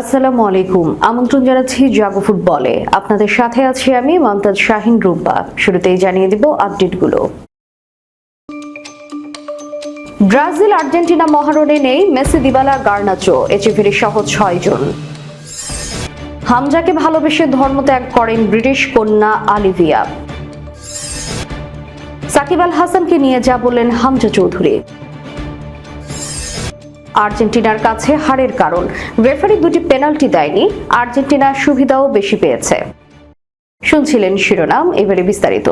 আসসালামু আলাইকুম। আমন্ত্রণ জানাচ্ছি জাগো ফুটবলে। আপনাদের সাথে আছি আমি মমতাজ শাহিন রুম্পা শুরুতেই জানিয়ে দিব আপডেটগুলো। ব্রাজিল, আর্জেন্টিনা মহারণে নেই মেসি, দিবালা, গার্নাচো। এচেফিরি সহ ছয়জন হামজাকে ভালোবেসে ধর্ম ত্যাগ করেন ব্রিটিশ কন্যা আলিভিয়া। সাকিব আল হাসানকে নিয়ে যা বললেন হামজা চৌধুরী। আর্জেন্টিনার কাছে হারের কারণ। রেফারি দুটি পেনাল্টি দেয়নি। আর্জেন্টিনা সুবিধাও বেশি পেয়েছে। শুনছিলেন শিরোনাম, এবারে বিস্তারিত।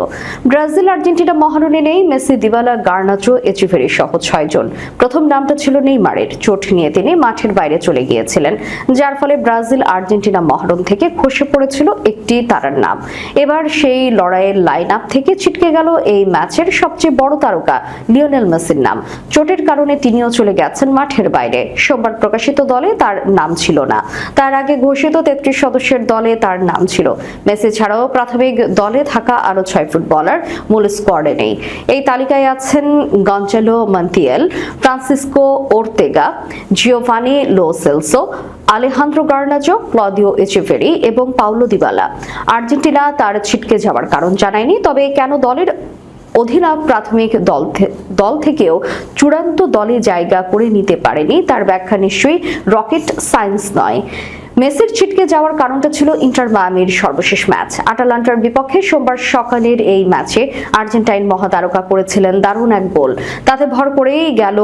ব্রাজিল, আর্জেন্টিনা মহারণে নেই, মেসি, দিবালা, গার্নাচো, এচিভেরি সহ ছয়জন প্রথম নামটা ছিল নেইমারের। চোট নিয়ে তিনি মাঠের বাইরে চলে গিয়েছিলেন, যার ফলে ব্রাজিল, আর্জেন্টিনা মহারণ থেকে খসে পড়েছিল একটি তারার নাম। এবার সেই লড়াইয়ের লাইন আপ থেকে ছিটকে গেল এই ম্যাচের সবচেয়ে বড় তারকা লিওনেল মেসির নাম। চোটের কারণে তিনিও চলে গেছেন মাঠের বাইরে। সোমবার প্রকাশিত দলে তার নাম ছিল না। তার আগে ঘোষিত তেত্রিশ সদস্যের দলে তার নাম ছিল। মেসি ছাড়াও প্রাথমিক দলে থাকা আরও ছয় ফুটবলার মূল স্কোয়াডে নেই। এই তালিকায় আছেন Gonzalo Montiel, Francisco Ortega, Giovani Lo Celso, Alejandro Garnacho, Claudio Echeverri এবং পাউলো দিবালা। আর্জেন্টিনা তার ছিটকে যাওয়ার কারণ জানায়নি, তবে কেন দলের অধিনায়ক প্রাথমিক দল দল থেকেও চূড়ান্ত দলে জায়গা করে নিতে পারেনি, তার ব্যাখ্যা নিশ্চয়ই রকেট সায়েন্স নয়। মেসির ছিটকে যাওয়ার কারণটা ছিল ইন্টার মায়ামির সর্বশেষ ম্যাচ। আটালান্টার বিপক্ষে সোমবার সকালের এই ম্যাচে আর্জেন্টাইন মহাতারকা করেছিলেন দারুণ এক গোল। তাতে ভর করেই গেল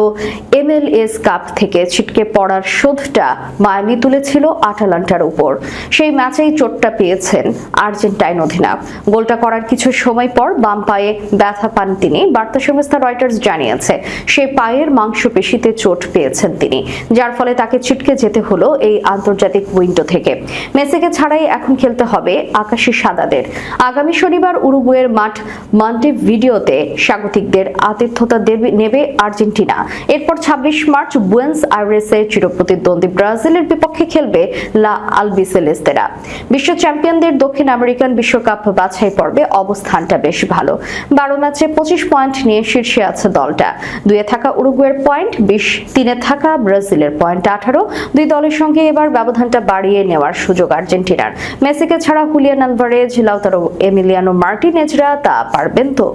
এমএলএস কাপ থেকে ছিটকে পড়ার শোধটা মায়ামি তুলেছিল আটালান্টার উপর। সেই ম্যাচেই চোটটা পেয়েছেন আর্জেন্টাইন অধিনায়ক। গোলটা করার কিছু সময় পর বাম পায়ে ব্যথা পান তিনি। বার্তা সংস্থা রয়টার্স জানিয়েছে সেই পায়ের মাংসপেশিতে চোট পেয়েছেন তিনি, যার ফলে তাকে ছিটকে যেতে হলো এই আন্তর্জাতিক উইন্ডো থেকে। মেসিকে ছাড়াই এখন খেলতে হবে আকাশি সাদাদের। আগামী শনিবার উরুগুয়ের মাঠ মন্টে ভিডিওতে স্বাগতিকদের আতিথ্যতা নেবে আর্জেন্টিনা। এরপর ছাব্বিশ মার্চ বুয়েন্স আইরেসে চিরপ্রতিদ্বন্দ্বী ব্রাজিলের বিপক্ষে খেলবে লা আলবিসেলেস্তেরা বিশ্ব চ্যাম্পিয়নদের দক্ষিণ আমেরিকান বিশ্বকাপ বাছাই পর্বে অবস্থানটা বেশ ভালো। বারো ম্যাচে পঁচিশ পয়েন্ট নিয়ে শীর্ষে আছে দলটা। দুয়ে থাকা উরুগুয়ের পয়েন্ট, বিশ তিনে থাকা ব্রাজিলের পয়েন্ট আঠারো। দুই দলের সঙ্গে এবার ব্যবধানটা বাড়িয়ে নেওয়ার সুযোগ আর্জেন্টিনার। মেসিকে ছাড়া হুলিয়ান আলভারেজ, লাউতারো এমিলিয়ানো মার্টিনেজরা তা পারবেন তো?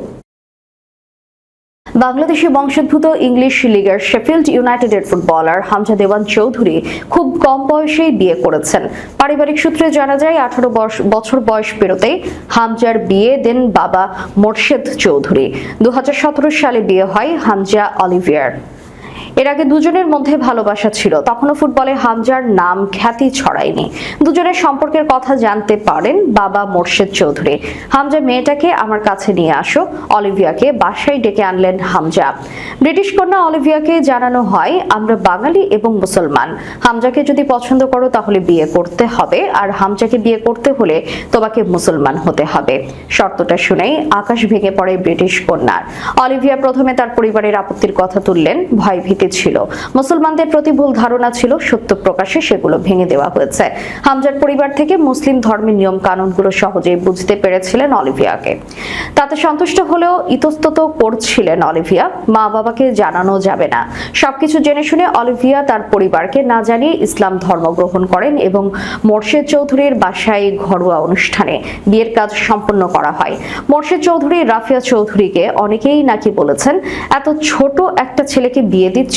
বাংলাদেশি বংশোদ্ভূত ইংলিশ লিগের শেফিল্ড ইউনাইটেডের ফুটবলার হামজা দেওয়ান চৌধুরী খুব কম বয়সেই বিয়ে করেছেন। পারিবারিক সূত্রে জানা যায়, আঠারো বছর বয়স পেরোতেই হামজার বিয়ে দেন বাবা মোর্শেদ চৌধুরী। দু হাজার সতেরো সালে বিয়ে হয় হামজা অলিভিয়ার। এর আগে দুজনের মধ্যে ভালোবাসা ছিল। তখনও ফুটবলে হামজার নাম খ্যাতি ছড়ায়নি। দুজনের সম্পর্কের কথা জানতে পারেন বাবা মোর্শেদ চৌধুরী। হামজা মেয়েটাকে আমার কাছে নিয়ে আসো, অলিভিয়াকে বাসায় ডেকে আনলেন হামজা। ব্রিটিশ কন্যা অলিভিয়াকে জানানো হয়, আমরা বাঙালি এবং মুসলমান। হামজাকে যদি পছন্দ করো তাহলে বিয়ে করতে হবে, আর হামজাকে বিয়ে করতে হলে তোমাকে মুসলমান হতে হবে। শর্তটা শুনেই আকাশ ভেঙে পড়ে ব্রিটিশ কন্যার। অলিভিয়া প্রথমে তার পরিবারের আপত্তির কথা তুললেন ভয়ভীতি ছিল। মুসলমানদের প্রতি ভুল ধারণা ছিল, সত্য প্রকাশে সেগুলো ভেঙে দেওয়া হয়েছে। হামজার পরিবার থেকে মুসলিম ধর্মের নিয়ম কানুনগুলো সহজেই বুঝতে পেরেছিলেন অলিভিয়াকে। তাতে সন্তুষ্ট হলেও ইতস্তত করছিলেন অলিভিয়া। মা বাবাকে জানানো যাবে না। সবকিছু জেনে শুনে অলিভিয়া তার পরিবারকে না জানিয়ে ইসলাম ধর্ম গ্রহণ করেন এবং মোর্শেদ চৌধুরীর বাসায় ঘরোয়া অনুষ্ঠানে বিয়ের কাজ সম্পন্ন করা হয়। মোর্শেদ চৌধুরী রাফিয়া চৌধুরীকে অনেকেই নাকি বলেছেন, এত ছোট একটা ছেলেকে বিয়ে দিচ্ছ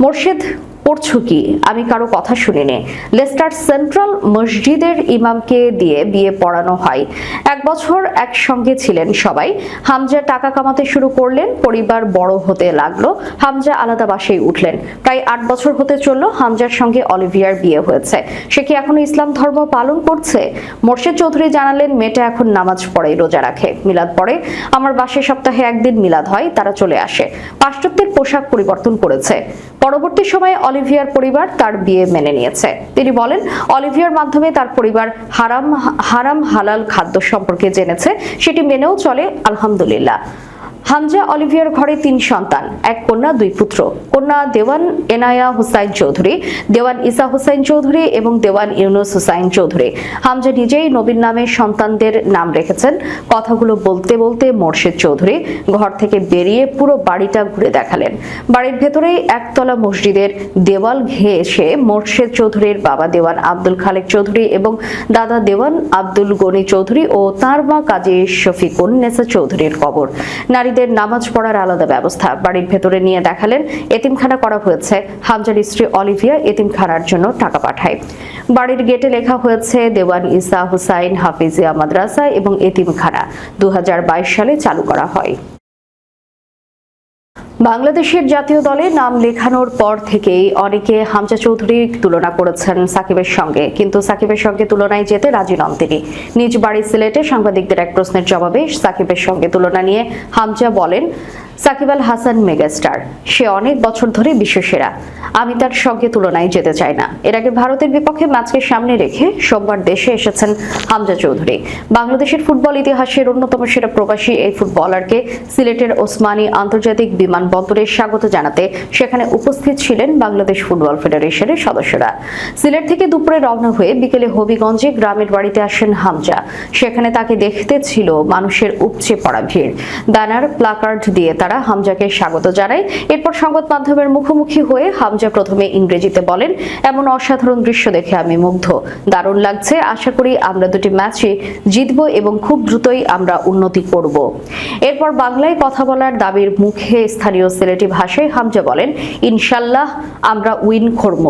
মোর্শেদ করছ কি? আমি কারও কথা শুনিনি। লেস্টার সেন্ট্রাল মসজিদের ইমামকে দিয়ে বিয়ে পড়ানো হয়। এক বছর একসঙ্গে ছিলেন সবাই। হামজা টাকা কামাতে শুরু করলেন, পরিবার বড় হতে লাগল। হামজা আলাদা বাসায় উঠলেন। প্রায় আট বছর হতে চলল হামজার সঙ্গে অলিভিয়ার বিয়ে হয়েছে। সে কি এখনও ইসলাম ধর্ম পালন করছে? মোর্শেদ চৌধুরী জানালেন, মেয়েটা এখন নামাজ পড়ে, রোজা রাখে। মিলাদ পড়ে। আমার বাসে সপ্তাহে একদিন মিলাদ হয়, তারা চলে আসে। পাশ্চাত্যের পোশাক পরিবর্তন করেছে। পরবর্তী সময়ে অলিভিয়ার পরিবার তার বিয়ে মেনে নিয়েছে। তিনি বলেন, অলিভিয়ার মাধ্যমে তার পরিবার হারাম হারাম হালাল খাদ্য সম্পর্কে জেনেছে, সেটি মেনেও চলে, আলহামদুলিল্লাহ। হামজা অলিভিয়ার ঘরে তিন সন্তান, এক কন্যা, দুই পুত্র। কন্যা দেওয়ান এনায়া হুসাইন চৌধুরী, দেওয়ান ইসা হুসাইন চৌধুরী এবং দেওয়ান ইউনুস হুসাইন চৌধুরী। হামজা নিজেই নবীন নামে সন্তানদের নাম রেখেছেন। কথাগুলো বলতে বলতে মোর্শেদ চৌধুরী ঘর থেকে বেরিয়ে পুরো বাড়িটা ঘুরে দেখালেন। বাড়ির ভেতরেই একতলা মসজিদের দেওয়াল ঘেয়ে এসে মোর্শেদ চৌধুরীর বাবা দেওয়ান আব্দুল খালেক চৌধুরী এবং দাদা দেওয়ান আব্দুল গনি চৌধুরী ও তার মা কাজী শফিকুন নেসা চৌধুরীর কবর। নারীদের নামাজ পড়ার আলাদা ব্যবস্থা। বাড়ির ভেতরে নিয়ে দেখালেন, এতিমখানা করা হয়েছে। হামজার স্ত্রী অলিভিয়া এতিমখানার জন্য টাকা পাঠায়। বাড়ির গেটে লেখা হয়েছে, দেওয়ান ইসা হুসাইন, হাফিজিয়া মাদ্রাসা এবং এতিমখানা। দু হাজার বাইশ সালে চালু করা হয়। বাংলাদেশের জাতীয় দলে নাম লেখানোর পর থেকেই অনেকে হামজা চৌধুরীর তুলনা করেছেন সাকিবের সঙ্গে। কিন্তু সাকিবের সঙ্গে তুলনায় যেতে রাজি নন তিনি। নিজ বাড়ি সিলেটে সাংবাদিকদের এক প্রশ্নের জবাবে সাকিবের সঙ্গে তুলনা নিয়ে হামজা বলেন সাকিব আল হাসান মেগাস্টার। সে অনেক বছর ধরে বিশ্বসেরা আমি তার সঙ্গে তুলনায় যেতে চাই না। এর আগে ভারতের বিপক্ষে ম্যাচকে সামনে রেখে সোমবার দেশে এসেছেন হামজা চৌধুরী। বাংলাদেশের ফুটবল ইতিহাসের অন্যতম সেরা প্রবাসী এই ফুটবলারকে সিলেটের ওসমানী আন্তর্জাতিক বিমানবন্দরে স্বাগত জানাতে সেখানে উপস্থিত ছিলেন বাংলাদেশ ফুটবল ফেডারেশনের সদস্যরা। সিলেট থেকে দুপুরে রওনা হয়ে বিকেলে হবিগঞ্জে গ্রামের বাড়িতে আসেন হামজা। সেখানে তাকে দেখতে ছিল মানুষের উপচে পড়া ভিড়। ব্যানার, প্লাকার্ড দিয়ে তারা হামজাকে স্বাগত জানায়। এরপর সংবাদ মাধ্যমের মুখোমুখি হয়ে হামজা প্রথমে ইংরেজিতে বলেন, এমন অসাধারণ দৃশ্য দেখে আমি মুগ্ধ। দারুণ লাগছে। আশা করি আমরা দুটি ম্যাচে জিতব এবং খুব দ্রুতই আমরা উন্নতি করব। এরপর বাংলায় কথা বলার দাবির মুখে স্থানীয় সিলেটি ভাষায় হামজা বলেন, ইনশাল্লাহ আমরা উইন করব।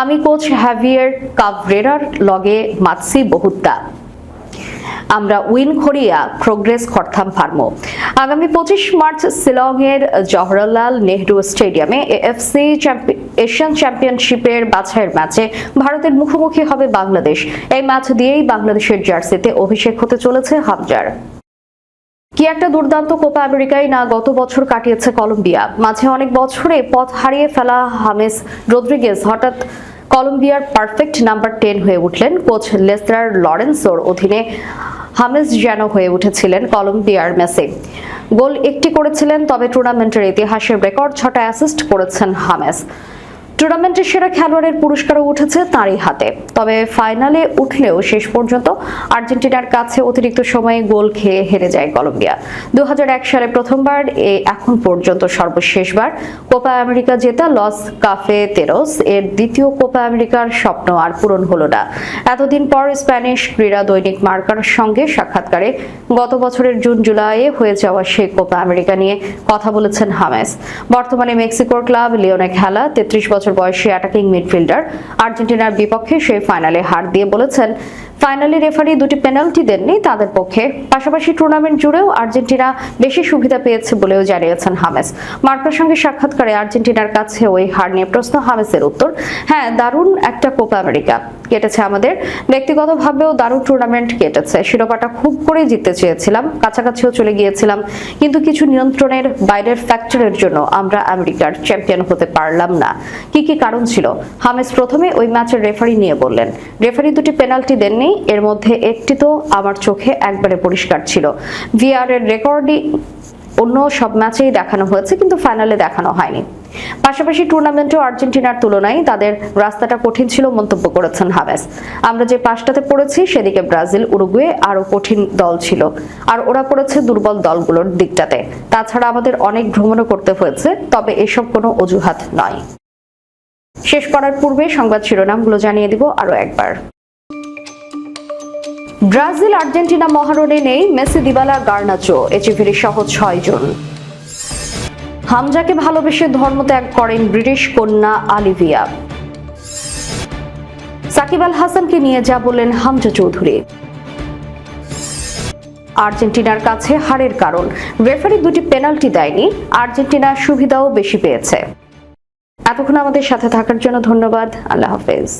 আমি কোচ হ্যাভিয়ার কাভরেরার লগে মাতসি বহুত্তা আমরা উইন করিয়া প্রোগ্রেস করতাম পারমো। আগামী পঁচিশ মার্চ শিলংয়ের জওহরলাল নেহরু স্টেডিয়ামে এএফসি এশিয়ান চ্যাম্পিয়নশিপের বাছাইয়ের ম্যাচে ভারতের মুখোমুখি হবে বাংলাদেশ। এই ম্যাচ দিয়েই বাংলাদেশের জার্সিতে অভিষেক হতে চলেছে হামজার। কি একটা দুর্দান্ত কোপা আমেরিকায় না গত বছর কাটিয়েছে কলম্বিয়া। মাঝে অনেক বছরে পথ হারিয়ে ফেলা হামেস রদ্রিগেজ হঠাৎ কলম্বিয়ার পারফেক্ট নাম্বার টেন হয়ে উঠলেন কোচ লেস্টার লরেন্সোর অধীনে। হামেস যেন হয়ে উঠেছিলেন কলম্বিয়ার মেসি। গোল একটি করেছিলেন, তবে টুর্নামেন্টের ইতিহাসের রেকর্ড ছটা অ্যাসিস্ট করেছেন হামেস টুর্নামেন্টের সেরা খেলোয়াড়ের পুরস্কারও উঠেছে তারই হাতে। তবে ফাইনালে উঠলেও শেষ পর্যন্ত আর্জেন্টিনার কাছে অতিরিক্ত সময়ে গোল খেয়ে হেরে যায় কলম্বিয়া। দু সালে প্রথমবার, এ এখন পর্যন্ত সর্বশেষবার কোপা আমেরিকা জেতা লস কাফে তেরোস। এর দ্বিতীয় কোপা আমেরিকার স্বপ্ন আর পূরণ হলো না। এতদিন পর স্প্যানিশ ক্রীড়া দৈনিক মার্কার সঙ্গে সাক্ষাৎকারে গত বছরের জুন জুলাইয়ে হয়ে যাওয়া সেই কোপা আমেরিকা নিয়ে কথা বলেছেন হামেস। বর্তমানে মেক্সিকোর ক্লাব লিওনে খেলা, তেত্রিশ বছর বয়সী অ্যাটাকিং মিডফিল্ডার আর্জেন্টিনার বিপক্ষে সেই ফাইনালে হার দিয়ে বলেছেন ফাইনালে রেফারি দুটি পেনাল্টি দেননি তাদের পক্ষে। পাশাপাশি টুর্নামেন্ট জুড়েও আর্জেন্টিনা বেশি সুবিধা পেয়েছে বলেও জানিয়েছেন হামেস। মার্কার সঙ্গে সাক্ষাৎকারে আর্জেন্টিনার কাছে ওই হার নিয়ে প্রশ্ন হামেসের উত্তর হ্যাঁ দারুণ একটা কোপা আমেরিকা। কেটেছে আমাদের। ব্যক্তিগতভাবেও দারুণ টুর্নামেন্ট কেটেছে। শিরোপাটা খুব করে জিততে চেয়েছিলাম, কাছাকাছিও চলে গিয়েছিলাম, কিন্তু কিছু নিয়ন্ত্রণের বাইরের ফ্যাক্টরের জন্য আমরা আমেরিকার চ্যাম্পিয়ন হতে পারলাম না। কি কি কারণ ছিল? হামেস প্রথমে ওই ম্যাচের রেফারি নিয়ে বললেন রেফারি দুটি পেনাল্টি দেননি, এর মধ্যে একটি তো আমার চোখে একবারে পরিষ্কার ছিল। ভিআর এর রেকর্ডিং অন্য সব ম্যাচেই দেখানো হয়েছে, কিন্তু ফাইনালে দেখানো হয়নি। পাশাপাশি টুর্নামেন্টেও আর্জেন্টিনার তুলনায় তাদের রাস্তাটা কঠিন ছিল মন্তব্য করেছেন হামেস আমরা যে পাশটাতে পড়েছি, সেদিকে ব্রাজিল, উরুগুয়ে আরও কঠিন দল ছিল। আর ওরা পড়েছে দুর্বল দলগুলোর দিকটাতে। তাছাড়া আমাদের অনেক ভ্রমণও করতে হয়েছে, তবে এসব কোনো অজুহাত নয়। শেষ করার পূর্বে সংবাদ শিরোনামগুলো জানিয়ে দিব আরও একবার। ব্রাজিল আর্জেন্টিনা মহারণে নেই মেসি, দিবালা, গার্নাচো। এচিভিরি সহ ছয় জন। হামজাকে ভালোবেসে ধর্মত্যাগ করেন ব্রিটিশ কন্যা আলিভিয়া সাকিব আল হাসানকে নিয়ে যা বললেন হামজা চৌধুরী। আর্জেন্টিনার কাছে হারের কারণ। রেফারি দুটি পেনাল্টি দেয়নি, আর্জেন্টিনা সুবিধাও বেশি পেয়েছে। এতক্ষণ আমাদের সাথে থাকার জন্য ধন্যবাদ, আল্লাহ হাফেজ।